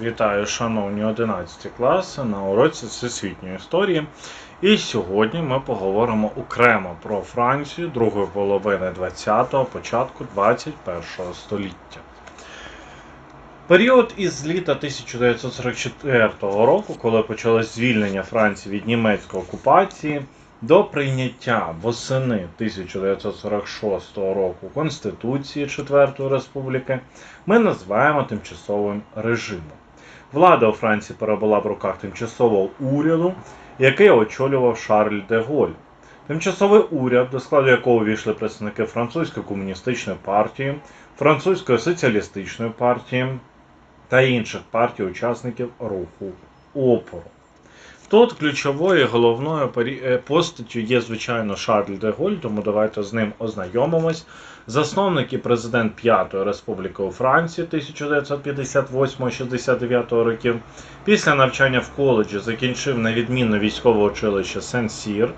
Вітаю, шановні 11 класи на уроці всесвітньої історії. І сьогодні ми поговоримо окремо про Францію другої половини 20-го, початку 21-го століття. Період із літа 1944 року, коли почалось звільнення Франції від німецької окупації, до прийняття восени 1946 року Конституції Четвертої Республіки, ми називаємо тимчасовим режимом. Влада у Франції перебула в руках тимчасового уряду, який очолював Шарль де Голь. Тимчасовий уряд, до складу якого увійшли представники французької комуністичної партії, французької соціалістичної партії та інших партій учасників руху опору. Тут ключовою головною е, постаттю є, звичайно, Шарль де Голь, тому давайте з ним ознайомимось. Засновник і президент П'ятої Республіки у Франції 1958-69 років. Після навчання в коледжі закінчив невідмінне військове училище Сен-Сір,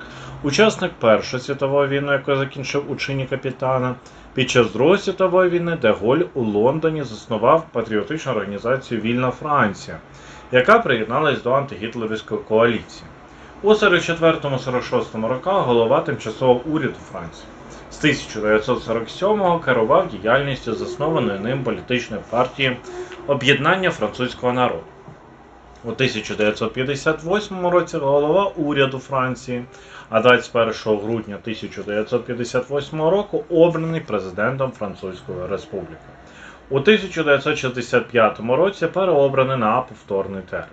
учасник Першої світової війни, яке закінчив у чині капітана. Під час Другої світової війни де Голь у Лондоні заснував патріотичну організацію Вільна Франція, яка приєдналась до антигітлерівської коаліції. У 44-46 роках голова тимчасового уряду Франції. З 1947-го керував діяльністю заснованої ним політичної партії Об'єднання французького народу. У 1958 році голова уряду Франції, а 21 грудня 1958 року обраний президентом Французької Республіки. У 1965 році переобраний на повторний термін.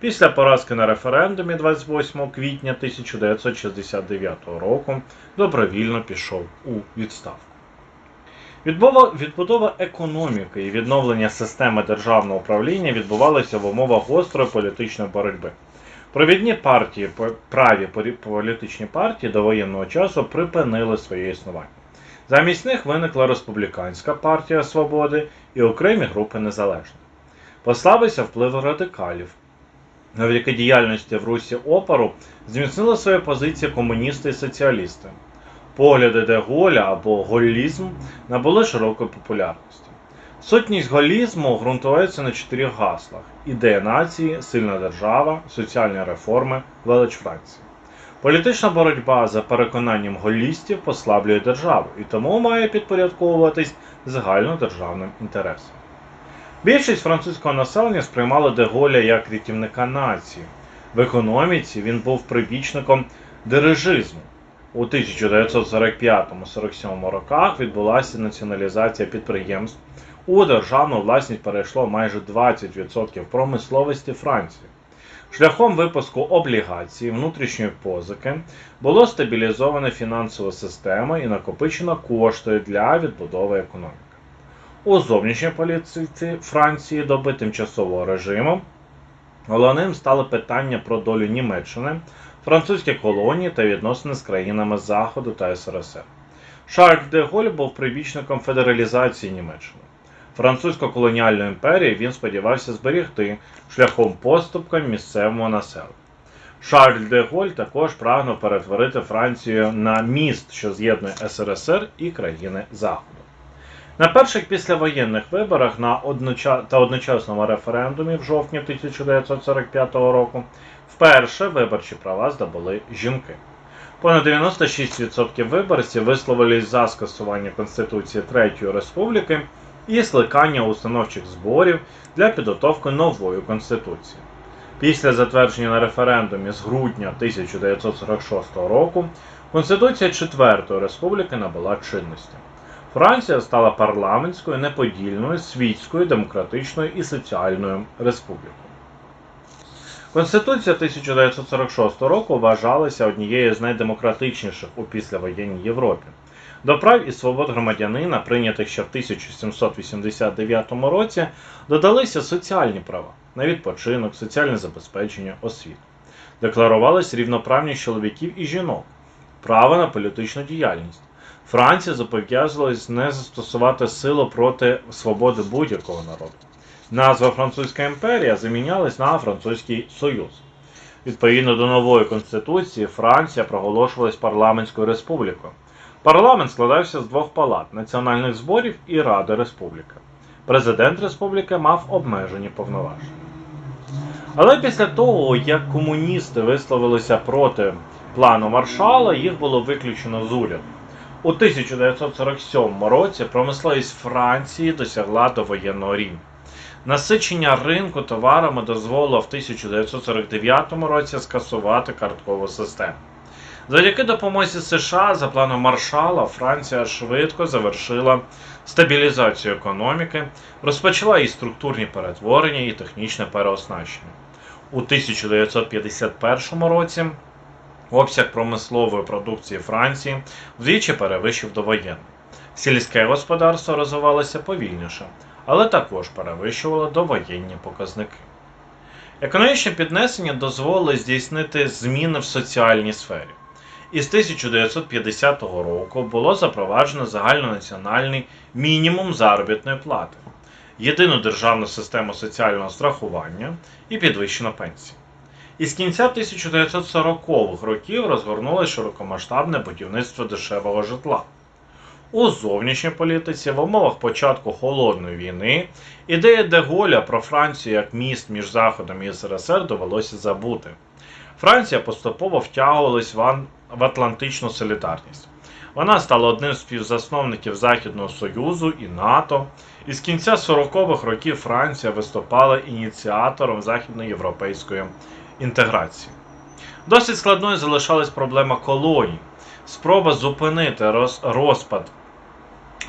Після поразки на референдумі 28 квітня 1969 року добровільно пішов у відставку. Відбудова економіки і відновлення системи державного управління відбувалися в умовах гострої політичної боротьби. Провідні партії, праві політичні партії до воєнного часу припинили своє існування. Замість них виникла Республіканська партія Свободи і окремі групи незалежних. Послабився вплив радикалів. Завдяки діяльності в Русі опору зміцнили свої позиції комуністи і соціалісти. Погляди де Голля або голлізм набули широкої популярності. Сутність голлізму ґрунтується на чотирьох гаслах: ідея нації, сильна держава, соціальні реформи, велич Франції. Політична боротьба за переконанням голлістів послаблює державу і тому має підпорядковуватись загальнодержавним інтересам. Більшість французького населення сприймали де Голля як рятівника нації. В економіці він був прибічником дирижизму. У 1945-47 роках відбулася націоналізація підприємств. У державну власність перейшло майже 20% промисловості Франції. Шляхом випуску облігацій, внутрішньої позики було стабілізовано фінансову систему і накопичено кошти для відбудови економіки. У зовнішній політиці Франції доби тимчасового режиму головним стало питання про долю Німеччини, французькі колонії та відносини з країнами Заходу та СРСР. Шарль де Голь був прибічником федералізації Німеччини. Французьку колоніальну імперію він сподівався зберегти шляхом поступка місцевого населення. Шарль де Голь також прагнув перетворити Францію на міст, що з'єднує СРСР і країни Заходу. На перших післявоєнних виборах на одноча... та одночасному референдумі в жовтні 1945 року вперше виборчі права здобули жінки. Понад 96% виборців висловились за скасування Конституції Третьої Республіки і скликання установчих зборів для підготовки нової конституції. Після затвердження на референдумі з грудня 1946 року Конституція Четвертої Республіки набула чинності. Франція стала парламентською, неподільною, світською, демократичною і соціальною республікою. Конституція 1946 року вважалася однією з найдемократичніших у післявоєнній Європі. До прав і свобод громадянина, прийнятих ще в 1789 році, додалися соціальні права на відпочинок, соціальне забезпечення, освіту. Декларувалась рівноправність чоловіків і жінок, право на політичну діяльність. Франція зобов'язувалась не застосувати силу проти свободи будь-якого народу. Назва Французька імперія замінялась на Французький Союз. Відповідно до нової конституції, Франція проголошувалась парламентською республікою. Парламент складався з двох палат національних зборів і Ради Республіки. президент республіки мав обмежені повноваження. Але після того, як комуністи висловилися проти плану маршала, їх було виключено з уряду. У 1947 році промисловість Франції досягла довоєнного рівня. Насичення ринку товарами дозволило в 1949 році скасувати карткову систему. Завдяки допомозі США за планом Маршала Франція швидко завершила стабілізацію економіки, розпочала її структурні перетворення і технічне переоснащення. У 1951 році обсяг промислової продукції Франції вдвічі перевищив довоєнний. Сільське господарство розвивалося повільніше, але також перевищувало довоєнні показники. Економічне піднесення дозволило здійснити зміни в соціальній сфері. Із 1950 року було запроваджено загальнонаціональний мінімум заробітної плати, єдину державну систему соціального страхування і підвищено пенсії. Із кінця 1940-х років розгорнулося широкомасштабне будівництво дешевого житла. У зовнішній політиці в умовах початку холодної війни ідея Деголя про Францію як міст між Заходом і СРСР довелося забути. Франція поступово втягувалась в, Атлантичну солідарність. Вона стала одним з співзасновників Західного Союзу і НАТО. І з кінця 40-х років Франція виступала ініціатором західноєвропейської інтеграції. Досить складною залишалась проблема колоній. Спроба зупинити роз- розпад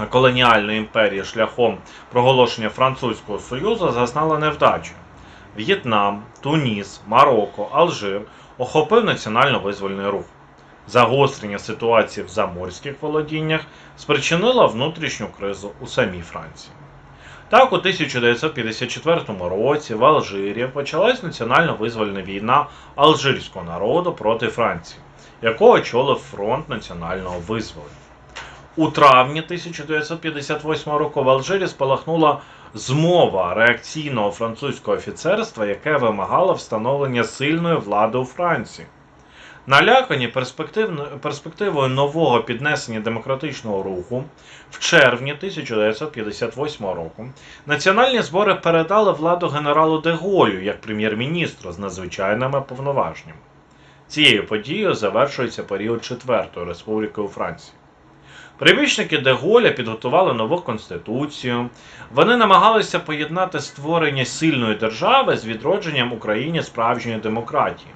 колоніальної імперії шляхом проголошення Французького Союзу зазнала невдачу. В'єтнам, Туніс, Марокко, Алжир охопив національно-визвольний рух. Загострення ситуації в заморських володіннях спричинило внутрішню кризу у самій Франції. Так, у 1954 році в Алжирі почалась національно-визвольна війна алжирського народу проти Франції, яку очолив фронт національного визволення. У травні 1958 року в Алжирі спалахнула змова реакційного французького офіцерства, яке вимагало встановлення сильної влади у Франції. Налякані перспективою нового піднесення демократичного руху в червні 1958 року національні збори передали владу генералу Деголю як прем'єр-міністру з надзвичайними повноваженнями. Цією подією завершується період Четвертої республіки у Франції. Прибічники Деголя підготували нову конституцію. Вони намагалися поєднати створення сильної держави з відродженням Україні справжньої демократії.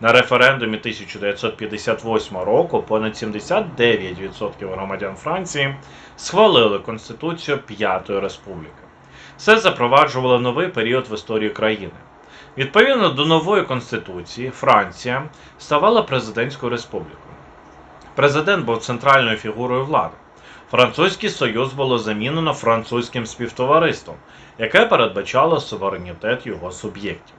На референдумі 1958 року понад 79% громадян Франції схвалили Конституцію П'ятої Республіки. Це запроваджувало новий період в історії країни. Відповідно до нової конституції, Франція ставала президентською республікою. Президент був центральною фігурою влади. Французький союз було замінено французьким співтовариством, яке передбачало суверенітет його суб'єктів.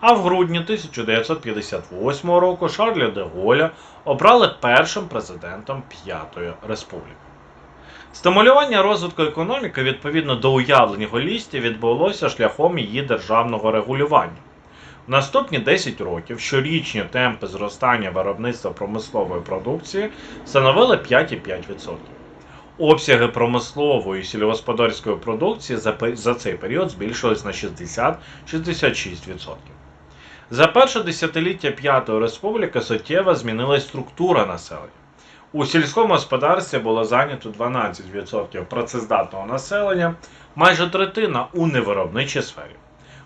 А в грудні 1958 року Шарля де Голля обрали першим президентом П'ятої республіки. Стимулювання розвитку економіки відповідно до уявлень голістів відбулося шляхом її державного регулювання. Наступні 10 років щорічні темпи зростання виробництва промислової продукції становили 5,5%. Обсяги промислової і сільськогосподарської продукції за, за цей період збільшились на 60-66%. За перше десятиліття П'ятої республіки суттєво змінилась структура населення. У сільському господарстві було зайнято 12% працездатного населення, майже третина у невиробничій сфері.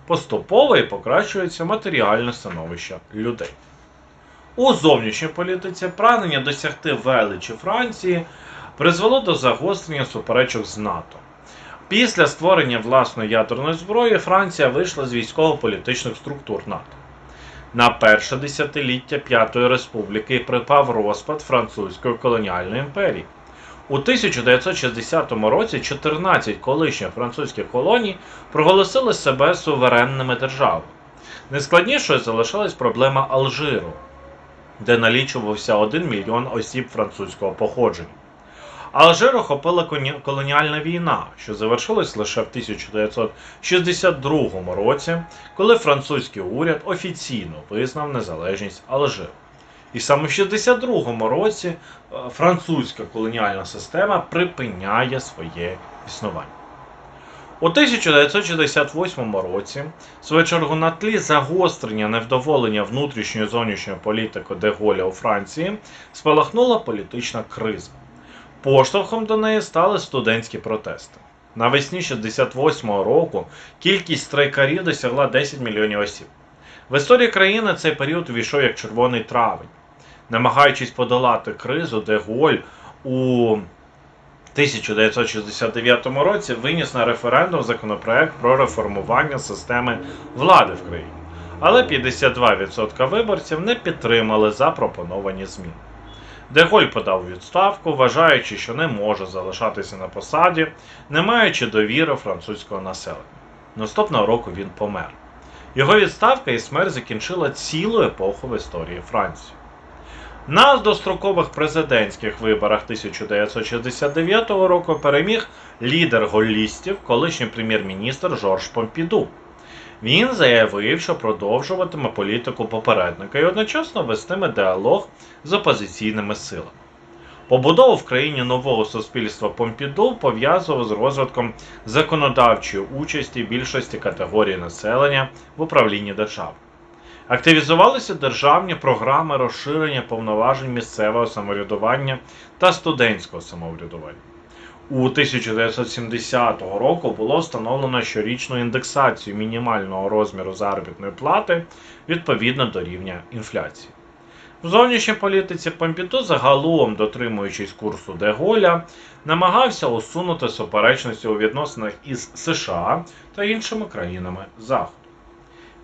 Поступово і покращується матеріальне становище людей. У зовнішній політиці прагнення досягти величі Франції призвело до загострення суперечок з НАТО. Після створення власної ядерної зброї Франція вийшла з військово-політичних структур НАТО. На перше десятиліття П'ятої республіки припав розпад французької колоніальної імперії. У 1960 році 14 колишніх французьких колоній проголосили себе суверенними державами. Найскладнішою залишилась проблема Алжиру, де налічувався 1 мільйон осіб французького походження. Алжир охопила колоніальна війна, що завершилась лише в 1962 році, коли французький уряд офіційно визнав незалежність Алжиру. І саме в 62 році е, французька колоніальна система припиняє своє існування. У 1968 році, свою чергу, на тлі загострення невдоволення внутрішньої зовнішньої політики Деголя у Франції спалахнула політична криза. Поштовхом до неї стали студентські протести. Навесні 68-го року кількість страйкарів досягла 10 мільйонів осіб. В історії країни цей період увійшов як червоний травень. Намагаючись подолати кризу, Деголь у 1969 році виніс на референдум законопроект про реформування системи влади в країні. Але 52% виборців не підтримали запропоновані зміни. Деголь подав відставку, вважаючи, що не може залишатися на посаді, не маючи довіри французького населення. Наступного року він помер. Його відставка і смерть закінчила цілу епоху в історії Франції. На дострокових президентських виборах 1969 року переміг лідер голлістів, колишній прем'єр-міністр Жорж Помпіду. Він заявив, що продовжуватиме політику попередника і одночасно вестиме діалог з опозиційними силами. Побудову в країні нового суспільства Помпіду пов'язував з розвитком законодавчої участі більшості категорій населення в управлінні держави. Активізувалися державні програми розширення повноважень місцевого самоврядування та студентського самоврядування. У 1970 року було встановлено щорічну індексацію мінімального розміру заробітної плати відповідно до рівня інфляції. В зовнішній політиці Помпіду, загалом дотримуючись курсу Деголя, намагався усунути суперечності у відносинах із США та іншими країнами Заходу.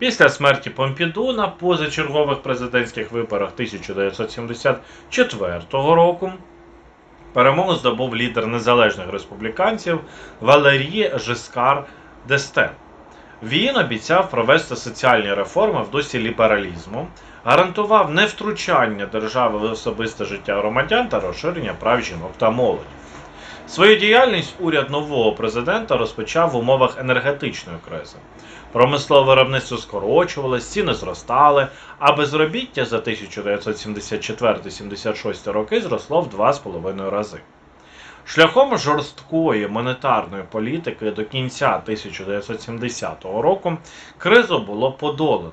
Після смерті Помпіду на позачергових президентських виборах 1974 року перемогу здобув лідер незалежних республіканців Валерій Жескар Дестен. Він обіцяв провести соціальні реформи в дусі лібералізму, гарантував невтручання держави в особисте життя громадян та розширення прав жінок та молоді. Свою діяльність уряд нового президента розпочав в умовах енергетичної кризи. Промислове виробництво скорочувалось, ціни зростали, а безробіття за 1974-76 роки зросло в 2,5 рази. Шляхом жорсткої монетарної політики до кінця 1970 року кризу було подолано.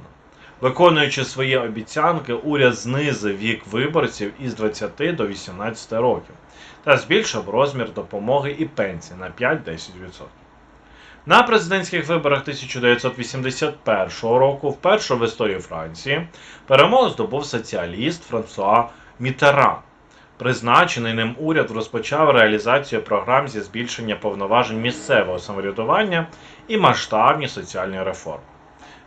Виконуючи свої обіцянки, уряд знизив вік виборців із 20 до 18 років та збільшив розмір допомоги і пенсій на 5-10%. На президентських виборах 1981 року, вперше в історії Франції, перемогу здобув соціаліст Франсуа Мітеран. Призначений ним уряд розпочав реалізацію програм зі збільшення повноважень місцевого самоврядування і масштабні соціальні реформи.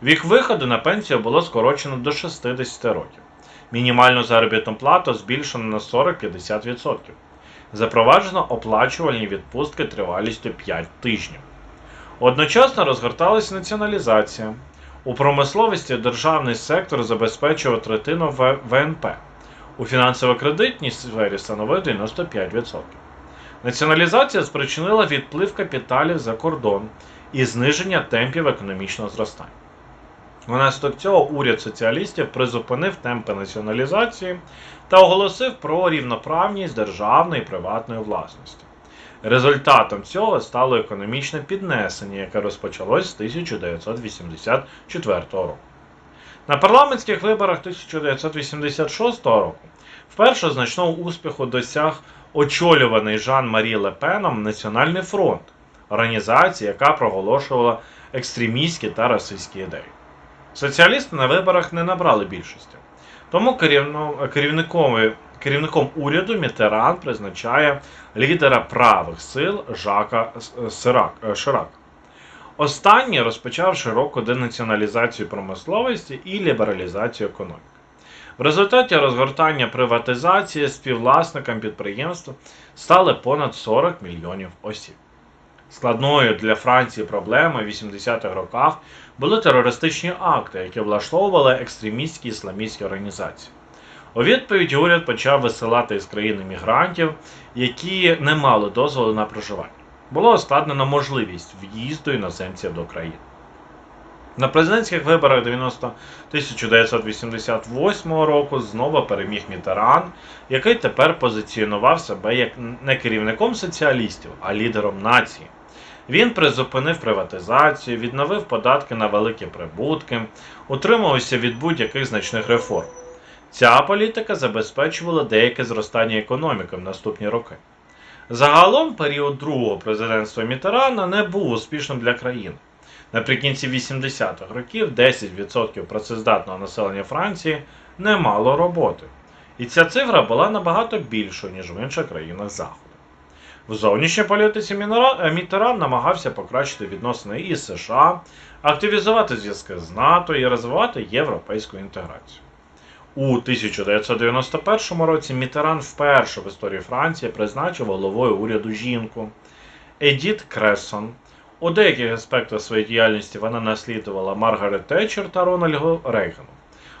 Вік виходу на пенсію було скорочено до 60 років. Мінімальну заробітну плату збільшено на 40-50%. Запроваджено оплачувальні відпустки тривалістю 5 тижнів. Одночасно розгорталася націоналізація. У промисловості державний сектор забезпечував третину ВНП. У фінансово-кредитній сфері становив 95%. Націоналізація спричинила відплив капіталів за кордон і зниження темпів економічного зростання. Внаслідок цього уряд соціалістів призупинив темпи націоналізації та оголосив про рівноправність державної і приватної власності. Результатом цього стало економічне піднесення, яке розпочалось з 1984 року. На парламентських виборах 1986 року вперше значного успіху досяг очолюваний Жан-Марі Лепеном Національний фронт, організація, яка проголошувала екстремістські та расистські ідеї. Соціалісти на виборах не набрали більшості. Тому керівником, керівником уряду Мітеран призначає лідера правих сил Жака Сирак, е, Останній розпочав широку денаціоналізацію промисловості і лібералізацію економіки. В результаті розгортання приватизації співвласникам підприємств стали понад 40 мільйонів осіб. Складною для Франції проблемою в 80-х роках були терористичні акти, які влаштовували екстремістські ісламістські організації. У відповідь уряд почав висилати із країни мігрантів, які не мали дозволу на проживання. Було ускладнено можливість в'їзду іноземців до країни. На президентських виборах 90 1988 року знову переміг Мітеран, який тепер позиціонував себе як не керівником соціалістів, а лідером нації. Він призупинив приватизацію, відновив податки на великі прибутки, утримувався від будь-яких значних реформ. Ця політика забезпечувала деяке зростання економіки в наступні роки. Загалом період другого президентства Мітерана не був успішним для країни. Наприкінці 80-х років 10% працездатного населення Франції не мало роботи. І ця цифра була набагато більшою, ніж в інших країнах Заходу. В зовнішній політиці е, Мітеран намагався покращити відносини із США, активізувати зв'язки з НАТО і розвивати європейську інтеграцію. У 1991 році Мітеран вперше в історії Франції призначив головою уряду жінку Едіт Кресон. У деяких аспектах своєї діяльності вона наслідувала Маргарет Тетчер та Рональду Рейгану.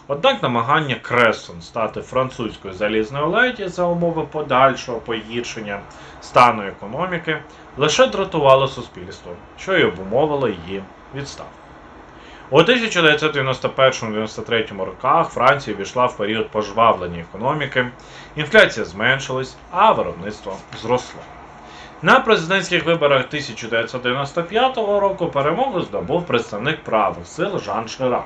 Однак намагання Кресон стати французькою залізною леді за умови подальшого погіршення стану економіки лише дратувало суспільство, що й обумовило її відставку. У 1991-93 роках Франція увійшла в період пожвавлення економіки, інфляція зменшилась, а виробництво зросло. На президентських виборах 1995 року перемогу здобув представник правих сил Жан Ширак.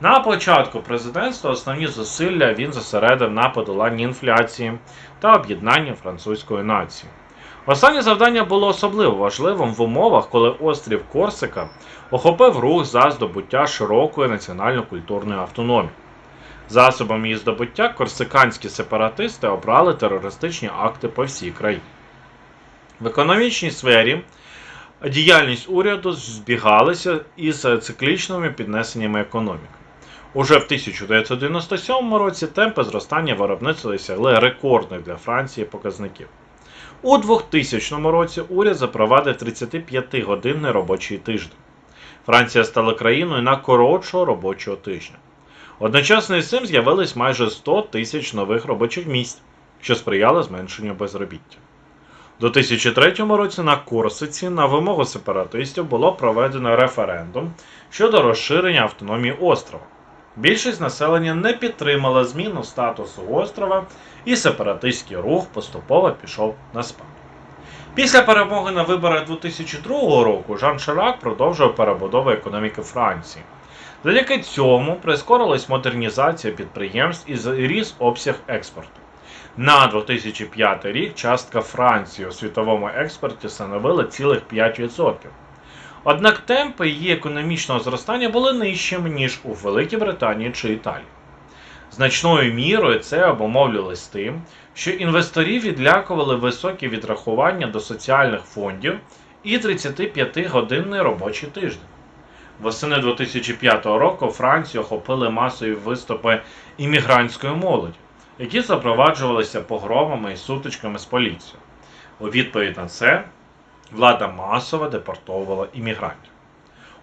На початку президентства основні зусилля він зосередив на подоланні інфляції та об'єднанні французької нації. Останнє завдання було особливо важливим в умовах, коли острів Корсика охопив рух за здобуття широкої національно-культурної автономії. Засобом її здобуття корсиканські сепаратисти обрали терористичні акти по всій країні. В економічній сфері діяльність уряду збігалася із циклічними піднесеннями економіки. Уже в 1997 році темпи зростання виробництва досягли рекордних для Франції показників. У 2000 році уряд запровадив 35-годинний робочий тиждень. Франція стала країною на коротшого робочого тижня. Одночасно із цим з'явилось майже 100 тисяч нових робочих місць, що сприяло зменшенню безробіття. У 2003 році на Корсиці на вимогу сепаратистів було проведено референдум щодо розширення автономії острова. Більшість населення не підтримала зміну статусу острова, і сепаратистський рух поступово пішов на спад. Після перемоги на виборах 2002 року Жан Ширак продовжував перебудову економіки Франції. Завдяки цьому прискорилась модернізація підприємств і зріс обсяг експорту. На 2005 рік частка Франції у світовому експорті становила цілих 5%. Однак темпи її економічного зростання були нижчими, ніж у Великій Британії чи Італії. Значною мірою це обумовлювалось тим, що інвесторів відлякували високі відрахування до соціальних фондів і 35-годинний робочий тиждень. Восени 2005 року Францію охопили масові виступи іммігрантської молоді, які запроваджувалися погромами і сутичками з поліцією. У відповідь на це влада масово депортовувала іммігрантів.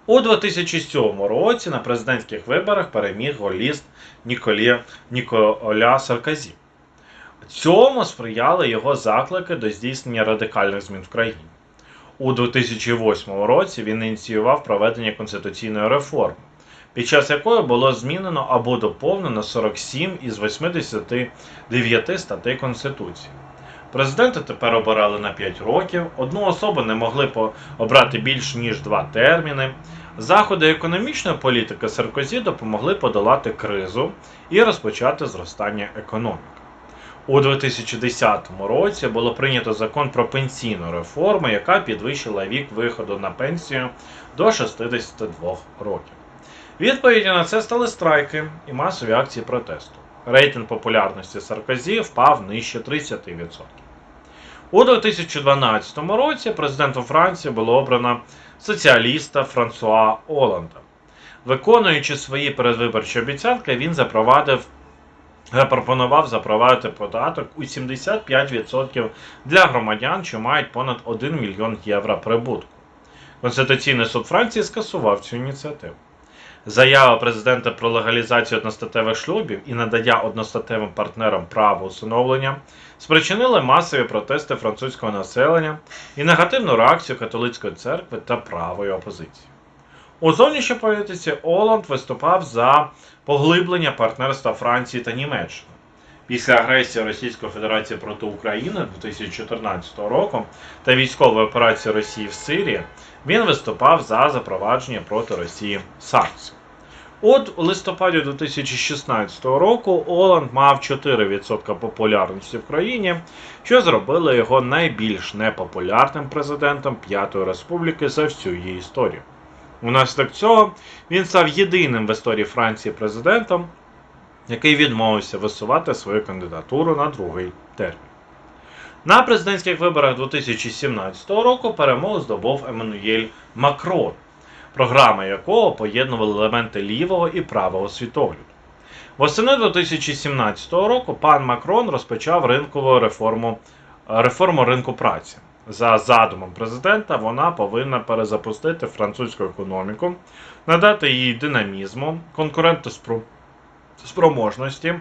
У 2007 році на президентських виборах переміг голіст Ніколі Ніколя Сарказі. Цьому сприяли його заклики до здійснення радикальних змін в країні. У 2008 році він ініціював проведення конституційної реформи, під час якої було змінено або доповнено 47 із 89 статей Конституції. Президента тепер обирали на 5 років, одну особу не могли обрати більш ніж два терміни. Заходи економічної політики Саркозі допомогли подолати кризу і розпочати зростання економіки. У 2010 році було прийнято закон про пенсійну реформу, яка підвищила вік виходу на пенсію до 62 років. Відповіддю на це стали страйки і масові акції протесту. Рейтинг популярності Саркозі впав нижче 30%. У 2012 році президентом Франції було обрано соціаліста Франсуа Оланда. Виконуючи свої передвиборчі обіцянки, він запровадив запропонував запровадити податок у 75% для громадян, що мають понад 1 мільйон євро прибутку. Конституційний суд Франції скасував цю ініціативу. Заява президента про легалізацію одностатевих шлюбів і надання одностатевим партнерам права усиновлення спричинили масові протести французького населення і негативну реакцію католицької церкви та правої опозиції. У зовнішній політиці Оланд виступав за поглиблення партнерства Франції та Німеччини. Після агресії Російської Федерації проти України 2014 року та військової операції Росії в Сирії, він виступав за запровадження проти Росії санкцій. От у листопаді 2016 року Оланд мав 4% популярності в країні, що зробило його найбільш непопулярним президентом П'ятої Республіки за всю її історію. Унаслідок цього він став єдиним в історії Франції президентом, який відмовився висувати свою кандидатуру на другий термін. На президентських виборах 2017 року перемогу здобув Еммануєль Макрон, програма якого поєднувала елементи лівого і правого світогляду. Восени 2017 року пан Макрон розпочав ринкову реформу, реформу ринку праці. За задумом президента, вона повинна перезапустити французьку економіку, надати їй динамізму, конкурентоспроможності,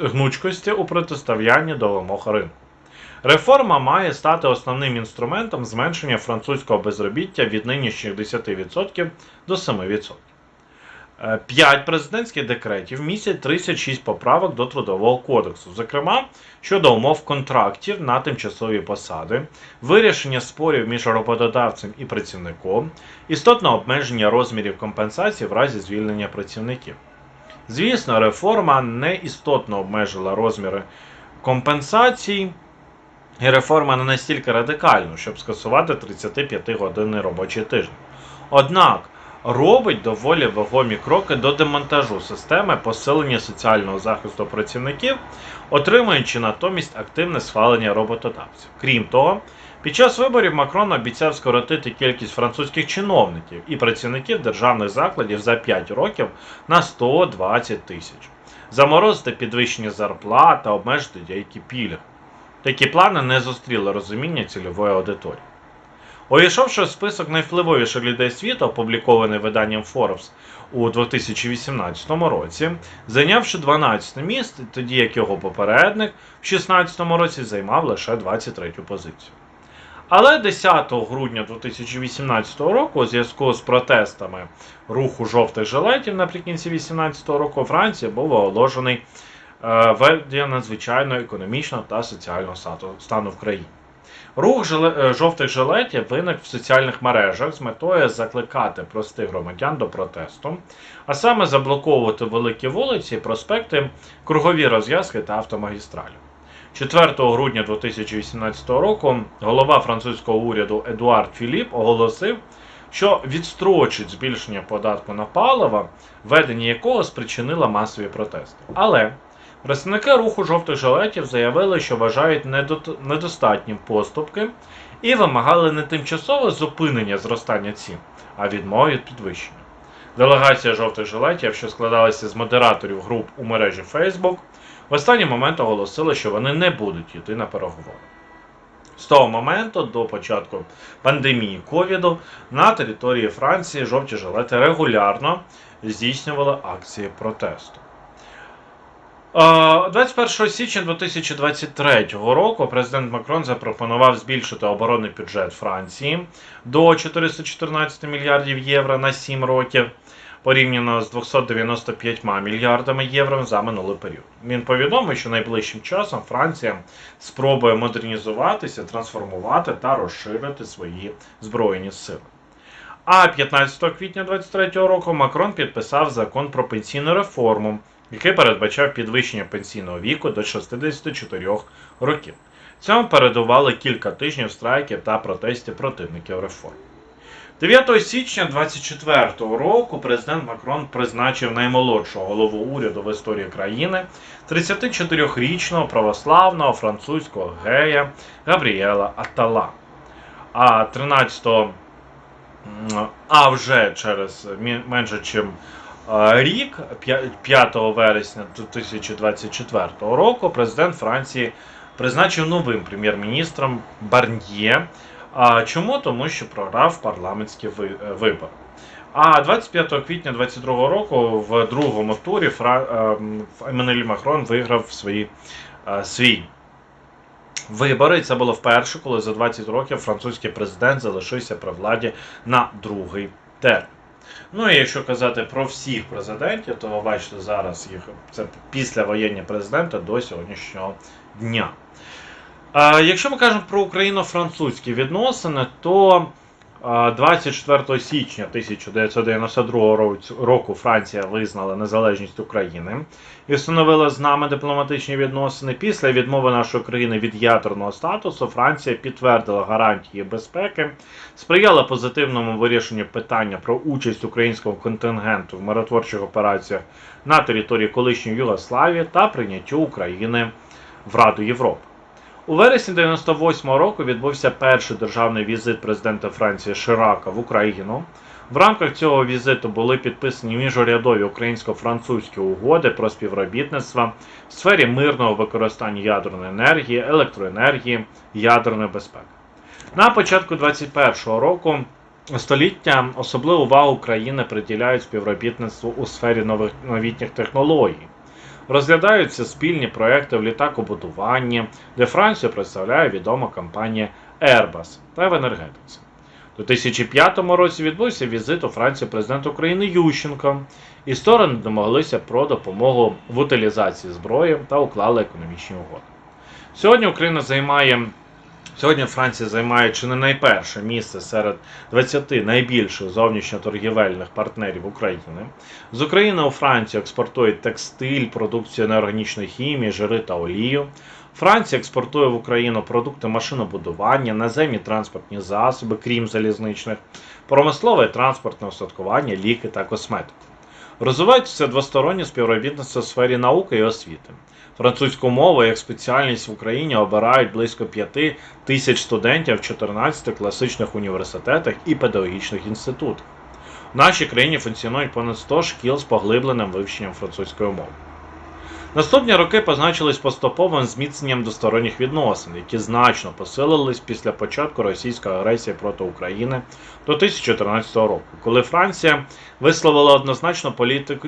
гнучкості у протистоянні до вимог ринку. Реформа має стати основним інструментом зменшення французького безробіття від нинішніх 10% до 7%. Е, П'ять президентських декретів містять 36 поправок до Трудового кодексу, зокрема щодо умов контрактів на тимчасові посади, вирішення спорів між роботодавцем і працівником, істотне обмеження розмірів компенсації в разі звільнення працівників. Звісно, реформа не істотно обмежила розміри компенсацій, і реформа не настільки радикальна, щоб скасувати 35-годинний робочий тиждень. Однак робить доволі вагомі кроки до демонтажу системи посилення соціального захисту працівників, отримуючи натомість активне схвалення роботодавців. Крім того, під час виборів Макрон обіцяв скоротити кількість французьких чиновників і працівників державних закладів за 5 років на 120 тисяч, заморозити підвищення зарплат та обмежити деякі пільги. Такі плани не зустріли розуміння цільової аудиторії. Увійшовши в список найвпливовіших людей світу, опублікований виданням Forbes у 2018 році, зайнявши 12 місце, тоді як його попередник в 2016 році займав лише 23 позицію. Але 10 грудня 2018 року, у зв'язку з протестами руху жовтих жилетів наприкінці 2018 року, у Франції був оголошений е, введення надзвичайного економічного та соціального стану в країні. Рух е, жовтих жилетів виник в соціальних мережах з метою закликати простих громадян до протесту, а саме заблоковувати великі вулиці, проспекти, кругові розв'язки та автомагістралі. 4 грудня 2018 року голова французького уряду Едуард Філіп оголосив, що відстрочить збільшення податку на паливо, введення якого спричинило масові протести. Але Представники руху жовтих жилетів заявили, що вважають недо- недостатнім поступки і вимагали не тимчасове зупинення зростання цін, а відмови від підвищення. Делегація жовтих жилетів, що складалася з модераторів груп у мережі Facebook, в останній момент оголосили, що вони не будуть йти на переговори. З того моменту до початку пандемії ковіду на території Франції жовті жилети регулярно здійснювали акції протесту. Е, 21 січня 2023 року президент Макрон запропонував збільшити оборонний бюджет Франції до 414 мільярдів євро на 7 років, порівняно з 295 мільярдами євро за минулий період. Він повідомив, що найближчим часом Франція спробує модернізуватися, трансформувати та розширити свої збройні сили. А 15 квітня 2023 року Макрон підписав закон про пенсійну реформу, який передбачав підвищення пенсійного віку до 64 років. Цьому передували кілька тижнів страйків та протестів противників реформ. 9 січня 2024 року президент Макрон призначив наймолодшого голову уряду в історії країни 34-річного православного французького гея Габріела Атала. А 13 а вже через менше е, рік, 5 вересня 2024 року, президент Франції призначив новим прем'єр-міністром Барньє. Чому? Тому що програв парламентські е, вибори. А 25 квітня 2022 року в другому турі Фра... ем, Еммануель Макрон виграв свої, е, свій вибори. І це було вперше, коли за 20 років французький президент залишився при владі на другий термін. Ну і якщо казати про всіх президентів, то ви бачите зараз їх це післявоєнні президенти до сьогоднішнього дня. Якщо ми кажемо про україно-французькі відносини, то 24 січня 1992 року- року Франція визнала незалежність України і встановила з нами дипломатичні відносини. Після відмови нашої країни від ядерного статусу Франція підтвердила гарантії безпеки, сприяла позитивному вирішенню питання про участь українського контингенту в миротворчих операціях на території колишньої Югославії та прийняттю України в Раду Європи. У вересні 98-го року відбувся перший державний візит президента Франції Ширака в Україну. В рамках цього візиту були підписані міжурядові українсько-французькі угоди про співробітництво в сфері мирного використання ядерної енергії, електроенергії, ядерної безпеки. На початку 21-го року століття особливу увагу України приділяють співробітництву у сфері новітніх технологій. Розглядаються спільні проекти в літакобудуванні, де Францію представляє відома компанія Airbus та в енергетиці. У 2005 році відбувся візит у Франції президента України Ющенко, і сторони домоглися про допомогу в утилізації зброї та уклали економічні угоди. Сьогодні Україна займає Сьогодні Франція займає чи не найперше місце серед 20 найбільших зовнішньоторгівельних партнерів України. З України у Францію експортують текстиль, продукцію неорганічної хімії, жири та олію. Франція експортує в Україну продукти машинобудування, наземні транспортні засоби, крім залізничних, промислове транспортне устаткування, ліки та косметику. Розвивається двостороннє співробітництво в сфері науки і освіти. Французьку мову як спеціальність в Україні обирають близько 5 тисяч студентів в 14 класичних університетах і педагогічних інститутах. В нашій країні функціонують понад 100 шкіл з поглибленим вивченням французької мови. Наступні роки позначились поступовим зміцненням двосторонніх відносин, які значно посилились після початку російської агресії проти України до 2014 року, коли Франція висловила однозначно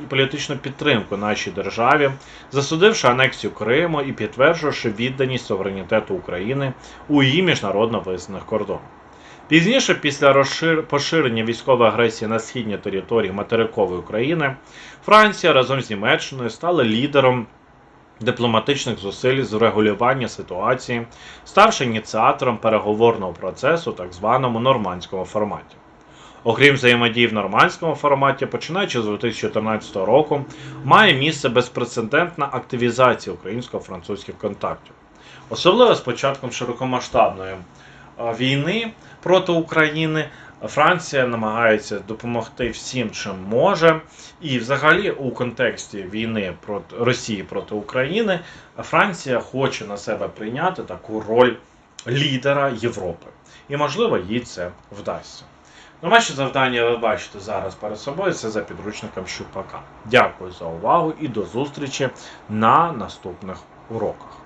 політичну підтримку нашій державі, засудивши анексію Криму і підтверджувавши відданість суверенітету України у її міжнародно визнаних кордонах. Пізніше, після розшир... поширення військової агресії на східній території материкової України, Франція разом з Німеччиною стала лідером дипломатичних зусиль з врегулювання ситуації, ставши ініціатором переговорного процесу, так званому нормандському форматі. Окрім взаємодії в нормандському форматі, починаючи з 2014 року, має місце безпрецедентна активізація українсько-французьких контактів. Особливо з початком широкомасштабної війни проти України Франція намагається допомогти всім, чим може. І взагалі у контексті війни проти Росії проти України Франція хоче на себе прийняти таку роль лідера Європи. І можливо їй це вдасться. Ну, ваші завдання ви бачите зараз перед собою. Це за підручником Щупака. Дякую за увагу і до зустрічі на наступних уроках.